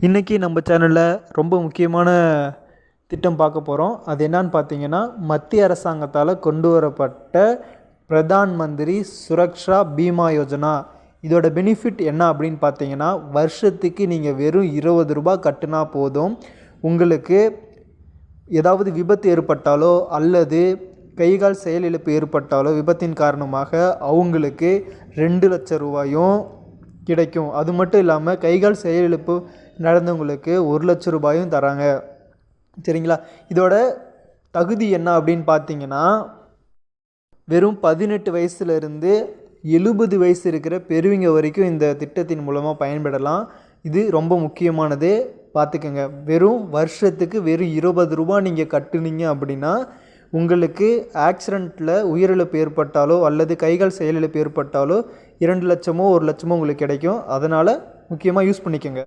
இன்றைக்கி நம்ம சேனலில் ரொம்ப முக்கியமான திட்டம் பார்க்க போகிறோம் அது என்னன்னு பார்த்தீங்கன்னா மத்திய அரசாங்கத்தால் கொண்டு வரப்பட்ட பிரதான் மந்திரி சுரக்ஷா பீமா யோஜனா. இதோட பெனிஃபிட் என்ன அப்படின்னு பார்த்தீங்கன்னா வருஷத்துக்கு நீங்கள் வெறும் இருபது ரூபா கட்டினா போதும். உங்களுக்கு ஏதாவது விபத்து ஏற்பட்டாலோ அல்லது கைகால் செயலிழப்பு ஏற்பட்டாலோ விபத்தின் காரணமாக அவங்களுக்கு ரெண்டு லட்ச ரூபாயும் கிடைக்கும். அது மட்டும் இல்லாமல் கைகால் செயலிழப்பு நடந்தவங்களுக்கு ஒரு லட்சம் ரூபாயும் தராங்க. சரிங்களா? இதோட தகுதி என்ன அப்படின்னு பார்த்தீங்கன்னா வெறும் பதினெட்டு வயசுலேருந்து எழுபது வயசு இருக்கிற பெருவிங்க வரைக்கும் இந்த திட்டத்தின் மூலமாக பயன்படலாம். இது ரொம்ப முக்கியமானது. பார்த்துக்கோங்க வெறும் வருஷத்துக்கு வெறும் இருபது ரூபா நீங்கள் கட்டுனீங்க அப்படின்னா உங்களுக்கு ஆக்சிடெண்ட்டில் உயிரிழப்பு ஏற்பட்டாலோ அல்லது கைகால் செயலிழப்பு ஏற்பட்டாலோ இரண்டு லட்சமோ ஒரு லட்சமோ உங்களுக்கு கிடைக்கும். அதனால் முக்கியமாக யூஸ் பண்ணிக்கோங்க.